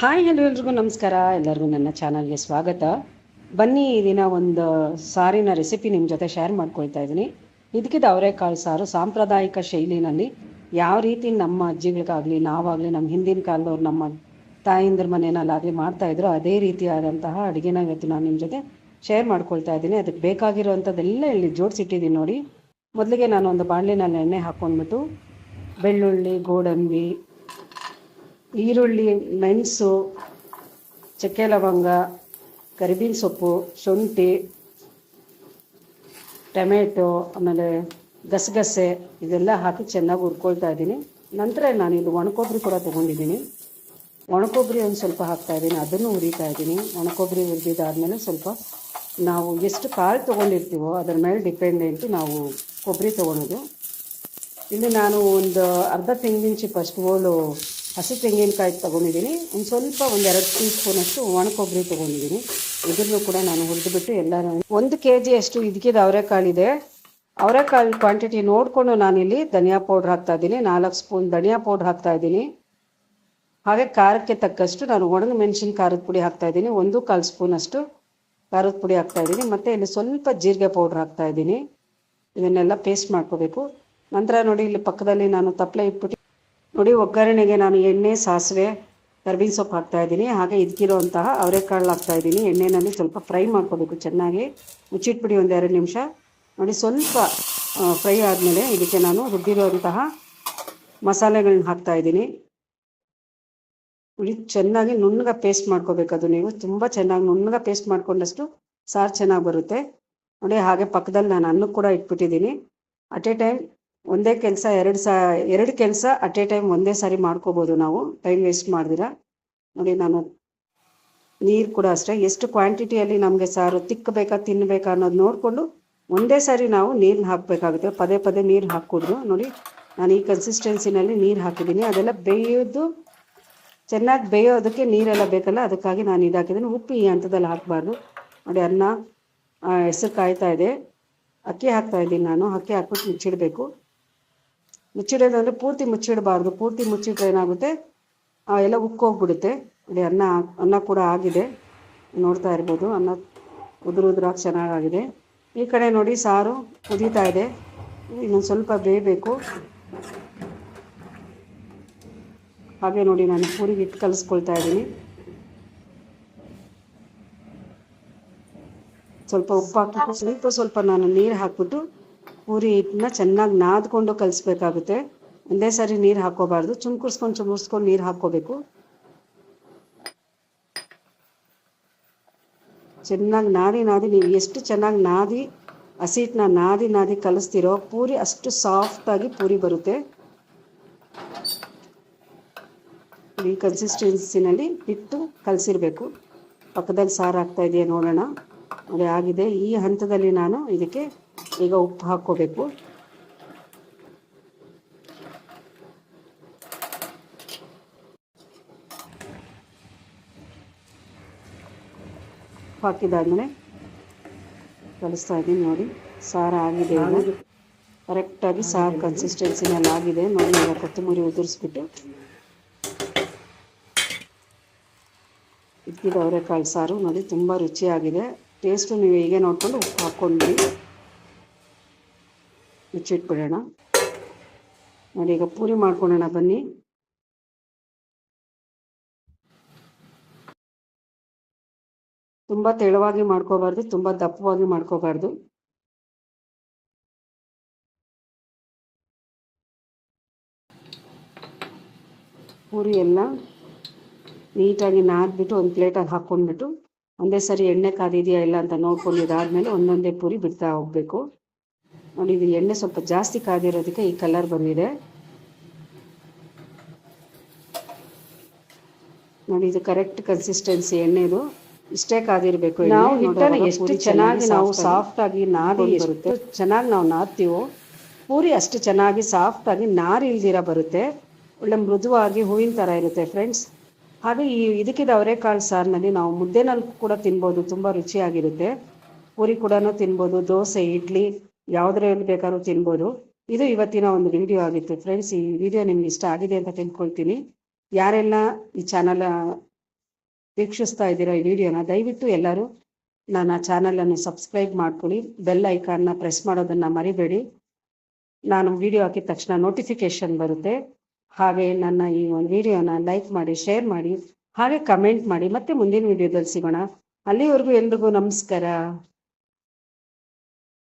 Hi, hello ಎಲ್ರಿಗೂ ನಮಸ್ಕಾರ. ಎಲ್ಲರಿಗೂ ನನ್ನ ಚಾನಲ್ಗೆ ಸ್ವಾಗತ. ಬನ್ನಿ, ಈ ದಿನ ಒಂದು ಸಾರಿನ ರೆಸಿಪಿ ನಿಮ್ಮ ಜೊತೆ ಶೇರ್ ಮಾಡ್ಕೊಳ್ತಾ ಇದ್ದೀನಿ. ಇದಕ್ಕಿದ ಅವರೆಕಾಳು ಸಾರು ಸಾಂಪ್ರದಾಯಿಕ ಶೈಲಿನಲ್ಲಿ ಯಾವ ರೀತಿ ನಮ್ಮ ಅಜ್ಜಿಗಳಿಗಾಗಲಿ, ನಾವಾಗಲಿ, ನಮ್ಮ ಹಿಂದಿನ ಕಾಲದವ್ರು ನಮ್ಮ ತಾಯಿಂದ್ರ ಮನೆಯಲ್ಲಾಗಲಿ ಮಾಡ್ತಾ ಇದ್ರು ಅದೇ ರೀತಿಯಾದಂತಹ ಅಡುಗೆನ ಇವತ್ತು ನಾನು ನಿಮ್ಮ ಜೊತೆ ಶೇರ್ ಮಾಡ್ಕೊಳ್ತಾ ಇದ್ದೀನಿ. ಅದಕ್ಕೆ ಬೇಕಾಗಿರುವಂಥದ್ದೆಲ್ಲ ಇಲ್ಲಿ ಜೋಡಿಸಿಟ್ಟಿದ್ದೀನಿ ನೋಡಿ. ಮೊದಲಿಗೆ ನಾನು ಒಂದು ಬಾಣಲಿನಲ್ಲಿ ಎಣ್ಣೆ ಹಾಕ್ಕೊಂಡ್ಬಿಟ್ಟು ಬೆಳ್ಳುಳ್ಳಿ, ಗೋಡಂಬಿ ಈರುಳ್ಳಿ, ಮೆಣಸು, ಚಕ್ಕೆ ಲವಂಗ, ಕರಿಬೇವಿನ ಸೊಪ್ಪು, ಶುಂಠಿ, ಟೊಮೆಟೊ, ಆಮೇಲೆ ಗಸಗಸೆ ಇದೆಲ್ಲ ಹಾಕಿ ಚೆನ್ನಾಗಿ ಹುರ್ಕೊಳ್ತಾ ಇದ್ದೀನಿ. ನಂತರ ನಾನು ಇಲ್ಲಿ ಒಣಕೊಬ್ಬರಿ ಕೂಡ ತೊಗೊಂಡಿದ್ದೀನಿ. ಒಣಕೊಬ್ಬರಿ ಒಂದು ಸ್ವಲ್ಪ ಹಾಕ್ತಾ ಇದ್ದೀನಿ. ಅದನ್ನು ಹುರಿತಾ ಇದ್ದೀನಿ. ಒಣಕೊಬ್ಬರಿ ಹುರಿದಿದ್ದಾದಮೇಲೆ ಸ್ವಲ್ಪ ನಾವು ಎಷ್ಟು ಕಾಳು ತೊಗೊಂಡಿರ್ತೀವೋ ಅದರ ಮೇಲೆ ಡಿಪೆಂಡೆಂಟು ನಾವು ಕೊಬ್ಬರಿ ತೊಗೊಳೋದು. ಇಲ್ಲಿ ನಾನು ಒಂದು ಅರ್ಧ ತೆಂಗಿನ ಅಷ್ಟು ಓಳು ಹಸಿ ತೆಂಗಿನಕಾಯಿ ತೊಗೊಂಡಿದ್ದೀನಿ. ಒಂದು ಸ್ವಲ್ಪ ಒಂದು ಎರಡು ಟೀ ಸ್ಪೂನಷ್ಟು ಒಣ ಕೊಬ್ಬರಿ ತೊಗೊಂಡಿದ್ದೀನಿ. ಇದನ್ನು ಕೂಡ ನಾನು ಹುರಿದುಬಿಟ್ಟು ಎಲ್ಲ ಒಂದು ಕೆ ಜಿಯಷ್ಟು ಇದಕ್ಕಿದ ಅವರೆಕಾಳಿದೆ. ಅವರೆಕಾಳು ಕ್ವಾಂಟಿಟಿ ನೋಡಿಕೊಂಡು ನಾನಿಲ್ಲಿ ಧನಿಯಾ ಪೌಡ್ರ್ ಹಾಕ್ತಾ ಇದ್ದೀನಿ. ನಾಲ್ಕು ಸ್ಪೂನ್ ಧನಿಯಾ ಪೌಡ್ರ್ ಹಾಕ್ತಾ ಇದ್ದೀನಿ. ಹಾಗೆ ಖಾರಕ್ಕೆ ತಕ್ಕಷ್ಟು ನಾನು ಒಣಗ ಮೆಣಸಿನ ಖಾರದ ಪುಡಿ ಹಾಕ್ತಾ ಇದ್ದೀನಿ. ಒಂದು ಕಾಲು ಸ್ಪೂನಷ್ಟು ಖಾರದ ಪುಡಿ ಹಾಕ್ತಾ ಇದ್ದೀನಿ. ಮತ್ತು ಇಲ್ಲಿ ಸ್ವಲ್ಪ ಜೀರಿಗೆ ಪೌಡ್ರ್ ಹಾಕ್ತಾ ಇದ್ದೀನಿ. ಇದನ್ನೆಲ್ಲ ಪೇಸ್ಟ್ ಮಾಡ್ಕೋಬೇಕು. ನಂತರ ನೋಡಿ ಇಲ್ಲಿ ಪಕ್ಕದಲ್ಲಿ ನಾನು ತಪ್ಪಲೆ ಇಟ್ಬಿಟ್ಟು ನೋಡಿ, ಒಗ್ಗರಣೆಗೆ ನಾನು ಎಣ್ಣೆ, ಸಾಸಿವೆ, ಕರ್ಬೇವಿನ ಸೊಪ್ಪು ಹಾಕ್ತಾ ಇದ್ದೀನಿ. ಹಾಗೆ ಇದಕ್ಕಿರುವಂತಹ ಅವರೆಕಾಳು ಹಾಕ್ತಾ ಇದ್ದೀನಿ. ಎಣ್ಣೆನಲ್ಲಿ ಸ್ವಲ್ಪ ಫ್ರೈ ಮಾಡ್ಕೋಬೇಕು ಚೆನ್ನಾಗಿ. ಮುಚ್ಚಿಟ್ಬಿಡಿ ಒಂದು ಎರಡು ನಿಮಿಷ. ನೋಡಿ, ಸ್ವಲ್ಪ ಫ್ರೈ ಆದಮೇಲೆ ಇದಕ್ಕೆ ನಾನು ರುಬ್ಬಿರುವಂತಹ ಮಸಾಲೆಗಳನ್ನ ಹಾಕ್ತಾ ಇದ್ದೀನಿ. ನೋಡಿ ಚೆನ್ನಾಗಿ ನುಣ್ಣಗೆ ಪೇಸ್ಟ್ ಮಾಡ್ಕೋಬೇಕು ಅದು ನೀವು. ತುಂಬ ಚೆನ್ನಾಗಿ ನುಣ್ಣಗೆ ಪೇಸ್ಟ್ ಮಾಡ್ಕೊಂಡಷ್ಟು ಸಾರು ಚೆನ್ನಾಗಿ ಬರುತ್ತೆ. ನೋಡಿ, ಹಾಗೆ ಪಕ್ಕದಲ್ಲಿ ನಾನು ಅನ್ನ ಕೂಡ ಇಟ್ಬಿಟ್ಟಿದ್ದೀನಿ. ಅಟ್ ಎ ಟೈಮ್ ಒಂದೇ ಕೆಲಸ, ಎರಡು ಸಾ, ಎರಡು ಕೆಲಸ ಅಟ್ ಎ ಟೈಮ್ ಒಂದೇ ಸಾರಿ ಮಾಡ್ಕೋಬೋದು ನಾವು. ಟೈಮ್ ವೇಸ್ಟ್ ಮಾಡ್ದಿರ? ನೋಡಿ ನಾನು ನೀರು ಕೂಡ ಅಷ್ಟೇ. ಎಷ್ಟು ಕ್ವಾಂಟಿಟಿಯಲ್ಲಿ ನಮಗೆ ಸಾರು ತಿಕ್ಕಬೇಕಾ ತಿನ್ನಬೇಕಾ ಅನ್ನೋದು ನೋಡಿಕೊಂಡು ಒಂದೇ ಸಾರಿ ನಾವು ನೀರು ಹಾಕಬೇಕಾಗುತ್ತೆ. ಪದೇ ಪದೇ ನೀರು ಹಾಕಿದ್ರು ನೋಡಿ, ನಾನು ಈ ಕನ್ಸಿಸ್ಟೆನ್ಸಿನಲ್ಲಿ ನೀರು ಹಾಕಿದ್ದೀನಿ. ಅದೆಲ್ಲ ಬೇಯೋದು, ಚೆನ್ನಾಗಿ ಬೇಯೋದಕ್ಕೆ ನೀರೆಲ್ಲ ಬೇಕಲ್ಲ, ಅದಕ್ಕಾಗಿ ನಾನು ಇದು ಹಾಕಿದ್ದೀನಿ. ಉಪ್ಪು ಈ ಹಂತದಲ್ಲಿ ಹಾಕಬಾರ್ದು. ನೋಡಿ, ಅನ್ನ ಹೆಸರು ಕಾಯ್ತಾ ಇದೆ. ಅಕ್ಕಿ ಹಾಕ್ತಾ ಇದ್ದೀನಿ ನಾನು. ಅಕ್ಕಿ ಹಾಕ್ಬಿಟ್ಟು ಮುಚ್ಚಿಡಬೇಕು. ಮುಚ್ಚಿಡೋದಂದರೆ ಪೂರ್ತಿ ಮುಚ್ಚಿಡಬಾರ್ದು, ಪೂರ್ತಿ ಮುಚ್ಚಿಟ್ರೆ ಏನಾಗುತ್ತೆ? ಎಲ್ಲ ಉಕ್ಕೋಗ್ಬಿಡುತ್ತೆ. ಇಲ್ಲಿ ಅನ್ನ ಅನ್ನ ಕೂಡ ಆಗಿದೆ. ನೋಡ್ತಾ ಇರ್ಬೋದು, ಅನ್ನ ಉದುರು ಉದುರಾಗಿ ಚೆನ್ನಾಗಾಗಿದೆ. ಈ ಕಡೆ ನೋಡಿ, ಸಾರು ಕುದೀತಾ ಇದೆ. ಇನ್ನೊಂದು ಸ್ವಲ್ಪ ಬೇಯಬೇಕು. ಹಾಗೆ ನೋಡಿ, ನಾನು ಪೂರಿಗೆ ಇಟ್ಟು ಕಲಿಸ್ಕೊಳ್ತಾ ಇದ್ದೀನಿ. ಸ್ವಲ್ಪ ಉಪ್ಪು ಹಾಕಿಬಿಟ್ಟು ಸ್ವಲ್ಪ ಸ್ವಲ್ಪ ನಾನು ನೀರು ಹಾಕ್ಬಿಟ್ಟು ಪೂರಿ ಹಿಟ್ಟನ್ನ ಚೆನ್ನಾಗಿ ನಾದ್ಕೊಂಡು ಕಲಿಸ್ಬೇಕಾಗುತ್ತೆ. ಒಂದೇ ಸಾರಿ ನೀರು ಹಾಕೋಬಾರ್ದು ಚುಮ್ಕುರ್ಸ್ಕೊಂಡು ಚುಮ್ಕುರ್ಸ್ಕೊಂಡು ನೀರು ಹಾಕೋಬೇಕು ಚೆನ್ನಾಗಿ ನಾದಿ ನಾದಿ, ನೀವು ಎಷ್ಟು ಚೆನ್ನಾಗಿ ನಾದಿ ಹಸಿಟ್ಟನ್ನ ನಾದಿ ನಾದಿ ಕಲಿಸ್ತಿರೋ ಪೂರಿ ಅಷ್ಟು ಸಾಫ್ಟಾಗಿ ಪೂರಿ ಬರುತ್ತೆ. ಈ ಕನ್ಸಿಸ್ಟೆನ್ಸಿನಲ್ಲಿ ಹಿಟ್ಟು ಕಲಸಿರಬೇಕು. ಪಕ್ಕದಲ್ಲಿ ಸಾರು ಆಗ್ತಾ ಇದೆಯಾ ನೋಡೋಣ. ಅದೇ ಆಗಿದೆ. ಈ ಹಂತದಲ್ಲಿ ನಾನು ಇದಕ್ಕೆ ಈಗ ಉಪ್ಪು ಹಾಕ್ಕೋಬೇಕು. ಹಾಕಿದಾದ್ಮೇಲೆ ಕಲಿಸ್ತಾ ಇದ್ದೀನಿ ನೋಡಿ. ಸಾರು ಆಗಿದೆ ಕರೆಕ್ಟಾಗಿ ಸಾರು ಕನ್ಸಿಸ್ಟೆನ್ಸಿನಲ್ಲಿ ಆಗಿದೆ. ನೋಡಿ ಈಗ ಕೊತ್ತಂಬರಿ ಉದುರಿಸ್ಬಿಟ್ಟು. ಇದ್ದಿದ್ದು ಅವರೆಕಾಳು ಸಾರು ನೋಡಿ ತುಂಬ ರುಚಿಯಾಗಿದೆ. ಟೇಸ್ಟು ನೀವು ಹೀಗೆ ನೋಡಿಕೊಂಡು ಉಪ್ಪು ಹಾಕ್ಕೊಂಡ್ರಿ ಮುಚ್ಚಿಟ್ಬಿಡೋಣ ನೋಡಿ, ಈಗ ಪೂರಿ ಮಾಡ್ಕೊಳೋಣ, ಬನ್ನಿ. ತುಂಬ ತೆಳುವಾಗಿ ಮಾಡ್ಕೋಬಾರ್ದು, ತುಂಬ ದಪ್ಪವಾಗಿ ಮಾಡ್ಕೋಬಾರ್ದು. ಪೂರಿ ಎಲ್ಲ ನೀಟಾಗಿ ನಾದ್ಬಿಟ್ಟು ಒಂದು ಪ್ಲೇಟಲ್ಲಿ ಹಾಕ್ಕೊಂಡ್ಬಿಟ್ಟು ಒಂದೇ ಸರಿ ಎಣ್ಣೆ ಕಾದಿದೆಯಾ ಇಲ್ಲ ಅಂತ ನೋಡ್ಕೊಂಡು ಇದಾದ್ಮೇಲೆ ಒಂದೊಂದೇ ಪೂರಿ ಬಿಡ್ತಾ ಹೋಗಬೇಕು. ನೋಡಿ ಇದು ಎಣ್ಣೆ ಸ್ವಲ್ಪ ಜಾಸ್ತಿ ಕಾದಿರೋದಕ್ಕೆ ಈ ಕಲರ್ ಬಂದಿದೆ. ನೋಡಿ ಇದು ಕರೆಕ್ಟ್ ಕನ್ಸಿಸ್ಟೆನ್ಸಿ ಎಣ್ಣೆದು ಇಷ್ಟೇ ಕಾದಿರಬೇಕು ನಾವು ಹಿಟ್ಟನ್ನು ಎಷ್ಟು ಚೆನ್ನಾಗಿ ನಾವು ಸಾಫ್ಟ್ ಆಗಿ ನಾದಿ ಬರುತ್ತೆ. ಚೆನ್ನಾಗಿ ನಾವು ನಾದ್ತೀವೋ ಪೂರಿ ಅಷ್ಟು ಚೆನ್ನಾಗಿ ಸಾಫ್ಟ್ ಆಗಿ ನಾರು ಇಲ್ದಿರ ಬರುತ್ತೆ. ಒಳ್ಳೆ ಮೃದುವಾಗಿ ಹೂವಿನ ಥರ ಇರುತ್ತೆ ಫ್ರೆಂಡ್ಸ್ ಹಾಗೆ ಈ ಇದಕ್ಕಿದ ಅವರೆಕಾಳು ಸಾರಿನಲ್ಲಿ ನಾವು ಮುದ್ದೆನಲ್ಲಿ ಕೂಡ ತಿನ್ಬೋದು ತುಂಬ ರುಚಿಯಾಗಿರುತ್ತೆ. ಪೂರಿ ಕೂಡ ತಿನ್ಬೋದು ದೋಸೆ ಇಡ್ಲಿ ಯಾವುದ್ರಲ್ಲಿ ಬೇಕಾದ್ರೂ ತಿನ್ಬೋದು. ಇದು ಇವತ್ತಿನ ಒಂದು ವಿಡಿಯೋ ಆಗಿತ್ತು. ಫ್ರೆಂಡ್ಸ್ ಈ ವಿಡಿಯೋ ನಿಮ್ಗೆ ಇಷ್ಟ ಆಗಿದೆ ಅಂತ ತಿಳ್ಕೊಳ್ತೀನಿ. ಯಾರೆಲ್ಲ ಈ ಚಾನಲ್ ವೀಕ್ಷಿಸ್ತಾ ಇದ್ದೀರಾ ಈ ವಿಡಿಯೋನ ದಯವಿಟ್ಟು ಎಲ್ಲರೂ ನನ್ನ ಚಾನಲನ್ನು ಸಬ್ಸ್ಕ್ರೈಬ್ ಮಾಡ್ಕೊಳ್ಳಿ. ಬೆಲ್ ಐಕಾನ್ನ ಪ್ರೆಸ್ ಮಾಡೋದನ್ನು ಮರಿಬೇಡಿ. ನಾನು ವಿಡಿಯೋ ಹಾಕಿದ ತಕ್ಷಣ ನೋಟಿಫಿಕೇಶನ್ ಬರುತ್ತೆ. ಹಾಗೆ ನನ್ನ ಈ ಒಂದು ವಿಡಿಯೋನ ಲೈಕ್ ಮಾಡಿ ಶೇರ್ ಮಾಡಿ, ಹಾಗೆ ಕಮೆಂಟ್ ಮಾಡಿ. ಮತ್ತೆ ಮುಂದಿನ ವಿಡಿಯೋದಲ್ಲಿ ಸಿಗೋಣ. ಅಲ್ಲಿವರೆಗೂ ಎಲ್ರಿಗೂ ನಮಸ್ಕಾರ.